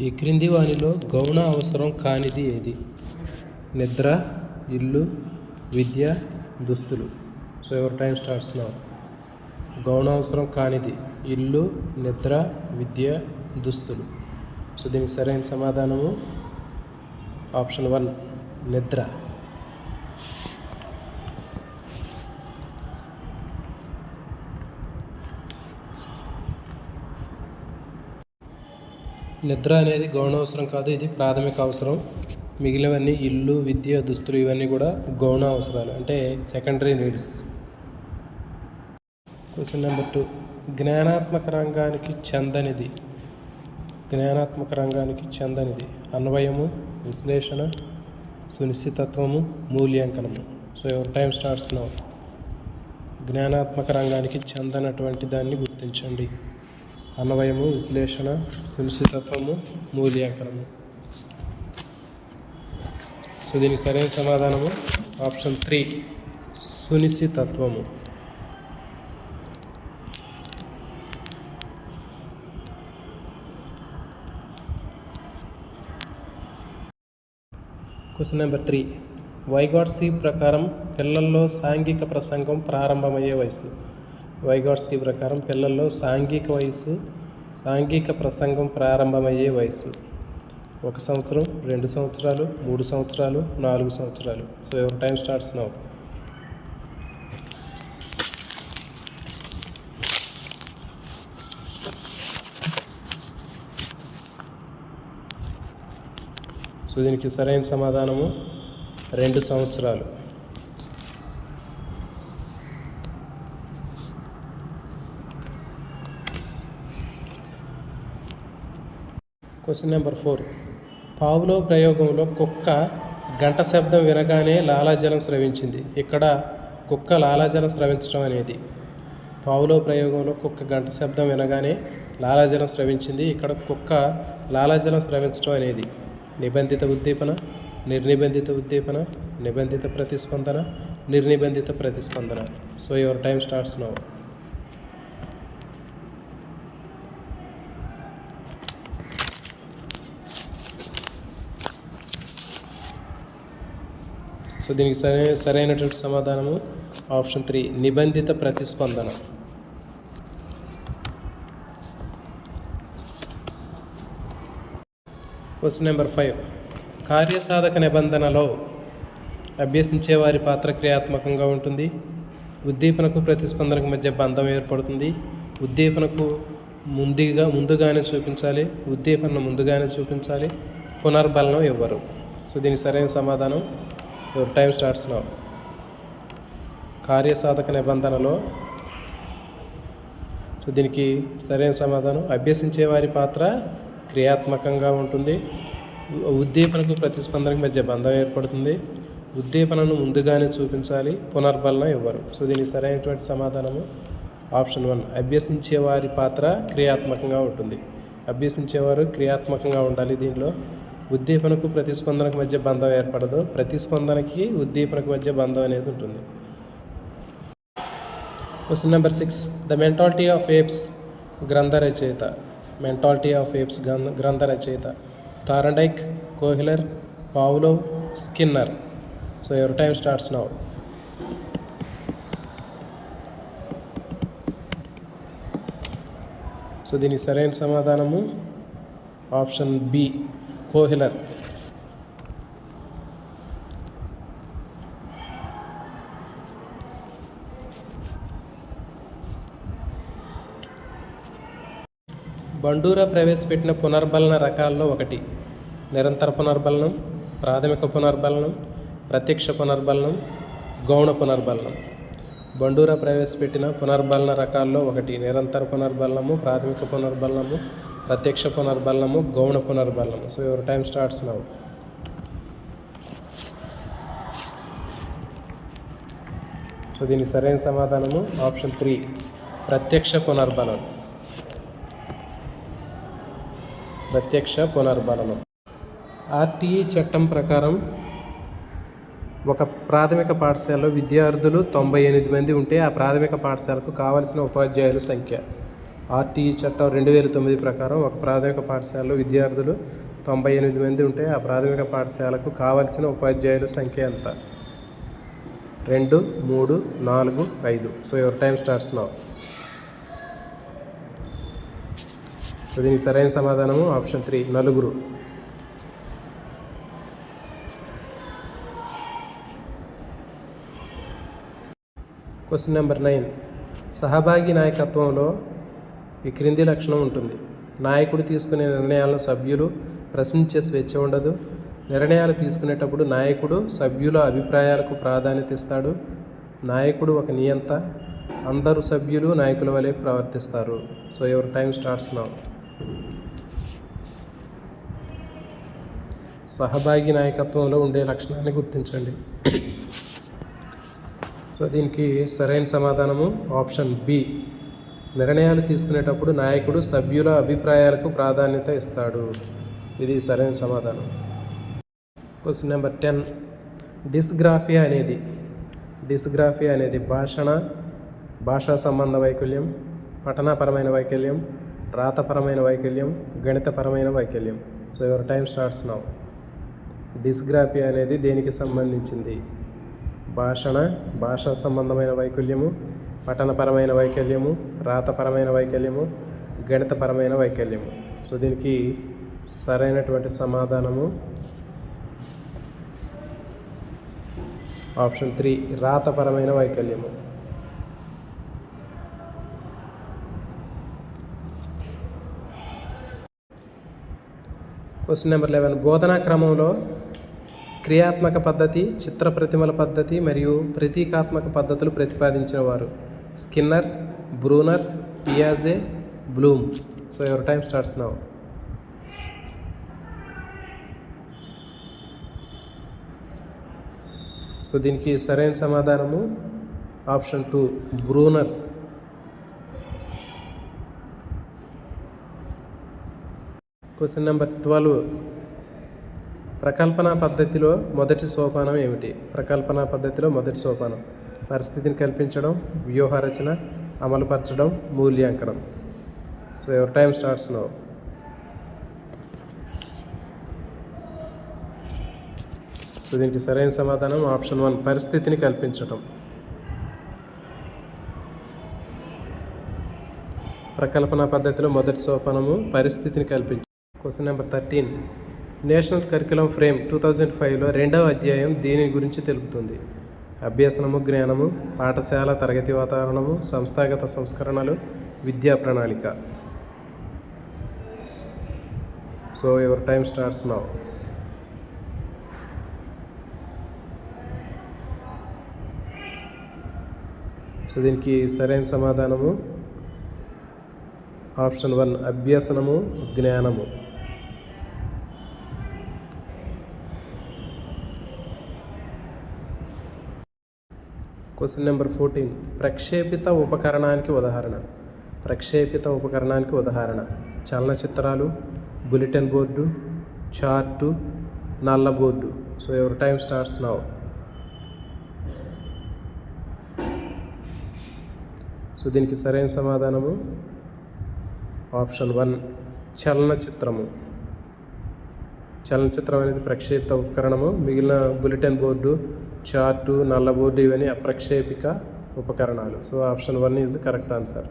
ఈ క్రింది వానిలో గౌణ అవసరం కానిది ఏది? నిద్ర ఇల్లు విద్య దుస్తులు. సో ఎవరి టైం స్టార్ట్స్ నా గౌణ అవసరం కానిది ఇల్లు నిద్ర విద్య దుస్తులు. సో దీనికి సరైన సమాధానము ఆప్షన్ వన్ నిద్ర. నిద్ర అనేది గౌణ అవసరం కాదు ఇది ప్రాథమిక అవసరం. మిగిలినవన్నీ ఇల్లు విద్య దుస్తులు ఇవన్నీ కూడా గౌణ అవసరాలు అంటే secondary needs. Question number two. జ్ఞానాత్మక రంగానికి చెందనిది జ్ఞానాత్మక రంగానికి చెందనిది అన్వయము విశ్లేషణ సునిశ్చితత్వము మూల్యాంకనము. So your time starts now? జ్ఞానాత్మక రంగానికి చెందనటువంటి దాన్ని గుర్తించండి. అన్వయము విశ్లేషణ సునిశ్చితత్వము మూల్యాంకనము. సో దీనికి సరైన సమాధానము ఆప్షన్ త్రీ సునిశ్చితత్వము. క్వశ్చన్ నెంబర్ త్రీ వైగాట్సీ ప్రకారం పిల్లల్లో సాంఘిక ప్రసంగం ప్రారంభమయ్యే వయసు వైగాడ్స్కి ప్రకారం పిల్లల్లో సాంఘిక వయసు సాంఘిక ప్రసంగం ప్రారంభమయ్యే వయసు ఒక సంవత్సరం రెండు సంవత్సరాలు మూడు సంవత్సరాలు నాలుగు సంవత్సరాలు. So your time starts now. So దీనికి సరైన సమాధానము రెండు సంవత్సరాలు. క్వశ్చన్ నెంబర్ ఫోర్ పావులో ప్రయోగంలో కుక్క గంట శబ్దం వినగానే లాలాజలం స్రవించింది. ఇక్కడ కుక్క లాలాజలం స్రవించడం అనేది. పావులో ప్రయోగంలో కుక్క గంట శబ్దం వినగానే లాలాజలం స్రవించింది. ఇక్కడ కుక్క లాలాజలం స్రవించడం అనేది. నిబంధిత ఉద్దీపన నిర్నిబంధిత ఉద్దీపన నిబంధిత ప్రతిస్పందన నిర్నిబంధిత ప్రతిస్పందన. So your time starts now so దీనికి సరైన సరైనటువంటి సమాధానము. ఆప్షన్ త్రీ నిబంధిత ప్రతిస్పందన. క్వశ్చన్ నెంబర్ ఫైవ్ కార్యసాధక నిబంధనలో అభ్యసించే వారి పాత్ర క్రియాత్మకంగా ఉంటుంది. ఉద్దీపనకు ప్రతిస్పందనకు మధ్య బంధం ఏర్పడుతుంది. ఉద్దీపనకు ముందుగా ముందుగానే చూపించాలి. ఉద్దీపనను ముందుగానే చూపించాలి. పునర్బలనం ఇవ్వరు సో దీనికి సరైన సమాధానం యువర్ టైం స్టార్ట్స్ నౌ కార్యసాధక నిబంధనలో సో దీనికి సరైన సమాధానం. అభ్యసించే వారి పాత్ర క్రియాత్మకంగా ఉంటుంది. ఉద్దీపనకు ప్రతిస్పందనకు మధ్య బంధం ఏర్పడుతుంది. ఉద్దీపనను ముందుగానే చూపించాలి పునర్బలం ఇవ్వరు. సో దీనికి సరైనటువంటి సమాధానము ఆప్షన్ వన్. అభ్యసించే వారి పాత్ర క్రియాత్మకంగా ఉంటుంది. అభ్యసించేవారు క్రియాత్మకంగా ఉండాలి దీనిలో ఉద్దీపనకు ప్రతిస్పందనకు మధ్య బంధం ఏర్పడదు. ప్రతిస్పందనకి ఉద్దీపనకు మధ్య బంధం అనేది ఉంటుంది. Question number six the mentality of apes గ్రంథ రచయిత మెంటాలిటీ ఆఫ్ ఏప్స్ గ్రంథ గ్రంథ రచయిత Thorndike Kohler Pavlov Skinner so your time starts now so దీనికి సరైన సమాధానము ఆప్షన్ బి. కోహిలర్. బండూరా ప్రవేశపెట్టిన పునర్బలన రకాల్లో ఒకటి. నిరంతర పునర్బలనం ప్రాథమిక పునర్బలనం ప్రత్యక్ష పునర్బలనం గౌణ పునర్బలనం. బండూరా ప్రవేశపెట్టిన పునర్బలన రకాల్లో ఒకటి. నిరంతర పునర్బలనము ప్రాథమిక పునర్బలనము ప్రత్యక్ష పునర్బలనము గౌణ పునర్బలము so your time starts now so దీనికి సరైన సమాధానము ఆప్షన్ త్రీ ప్రత్యక్ష పునర్బలనం. ప్రత్యక్ష పునర్బలనం. ఆర్టీఈ చట్టం ప్రకారం ఒక ప్రాథమిక పాఠశాలలో విద్యార్థులు తొంభై ఎనిమిది మంది ఉంటే ఆ ప్రాథమిక పాఠశాలకు కావలసిన ఉపాధ్యాయుల సంఖ్య. ఆర్టీఈ చట్టం రెండు వేల తొమ్మిది ప్రకారం ఒక ప్రాథమిక పాఠశాలలో విద్యార్థులు తొంభై ఎనిమిది మంది ఉంటే ఆ ప్రాథమిక పాఠశాలకు కావలసిన ఉపాధ్యాయుల సంఖ్య ఎంత? రెండు మూడు నాలుగు ఐదు. So your time starts now so దీనికి సరైన సమాధానము ఆప్షన్ త్రీ నలుగురు. క్వశ్చన్ నెంబర్ నైన్ సహభాగి నాయకత్వంలో ఈ క్రింది లక్షణం ఉంటుంది. నాయకుడు తీసుకునే నిర్ణయాలను సభ్యులు ప్రశ్నించే స్వేచ్ఛ ఉండదు. నిర్ణయాలు తీసుకునేటప్పుడు నాయకుడు సభ్యుల అభిప్రాయాలకు ప్రాధాన్యత ఇస్తాడు. నాయకుడు ఒక నియంత అందరు సభ్యులు నాయకుల వలె ప్రవర్తిస్తారు. So your time starts now. సహభాగి నాయకత్వంలో ఉండే లక్షణాన్ని గుర్తించండి. సో దీనికి సరైన సమాధానము ఆప్షన్ బి. నిర్ణయాలు తీసుకునేటప్పుడు నాయకుడు సభ్యుల అభిప్రాయాలకు ప్రాధాన్యత ఇస్తాడు. ఇది సరైన సమాధానం. క్వశ్చన్ నెంబర్ టెన్ డిస్గ్రాఫియా అనేది డిస్గ్రాఫియా అనేది భాషణ భాషా సంబంధ వైకల్యం పఠనపరమైన వైకల్యం రాతపరమైన వైకల్యం గణితపరమైన వైకల్యం. So your time starts now dysgraphia అనేది దేనికి సంబంధించింది? భాషణ భాషా సంబంధమైన వైకల్యము పఠనపరమైన వైకల్యము రాతపరమైన వైకల్యము గణితపరమైన వైకల్యము. సో దీనికి సరైనటువంటి సమాధానము. ఆప్షన్ త్రీ రాతపరమైన వైకల్యము. క్వశ్చన్ నెంబర్ లెవెన్ బోధనా క్రమంలో క్రియాత్మక పద్ధతి చిత్ర ప్రతిమల పద్ధతి మరియు ప్రతీకాత్మక పద్ధతులు ప్రతిపాదించిన వారు. Skinner Bruner పియాజే Bloom. So your time starts now. So దీనికి సరైన సమాధానము option two Bruner. Question number twelve. ప్రకల్పన పద్ధతిలో మొదటి సోపానం ఏమిటి? ప్రకల్పన పద్ధతిలో మొదటి సోపానం. పరిస్థితిని కల్పించడం వ్యూహ రచన అమలుపరచడం మూల్యాంకనం. So your time starts now so దీనికి సరైన సమాధానం ఆప్షన్ వన్ పరిస్థితిని కల్పించడం ప్రకల్పన పద్ధతిలో మొదటి సోపానము పరిస్థితిని కల్పించడం question number thirteen national curriculum framework two thousand ఫైవ్లో రెండవ అధ్యాయం దీని గురించి తెలుపుతుంది. అభ్యసనము జ్ఞానము పాఠశాల తరగతి వాతావరణము సంస్థాగత సంస్కరణలు విద్యా ప్రణాళిక. So your time starts now so దీనికి సరైన సమాధానము. ఆప్షన్ వన్ అభ్యసనము జ్ఞానము. Question number fourteen. ప్రక్షేపిత ఉపకరణానికి ఉదాహరణ. ప్రక్షేపిత ఉపకరణానికి ఉదాహరణ. చలనచిత్రాలు బులెటిన్ బోర్డు చార్టు నల్ల board. So your time starts now. So దీనికి సరైన సమాధానము? ఆప్షన్ వన్ చలనచిత్రము. చలనచిత్రం అనేది ప్రక్షేపిత ఉపకరణము. మిగిలిన బులెటిన్ బోర్డు చార్టు నల్ల బోర్డు ఇవన్నీ ప్రక్షేపిక ఉపకరణాలు. So option one is correct answer.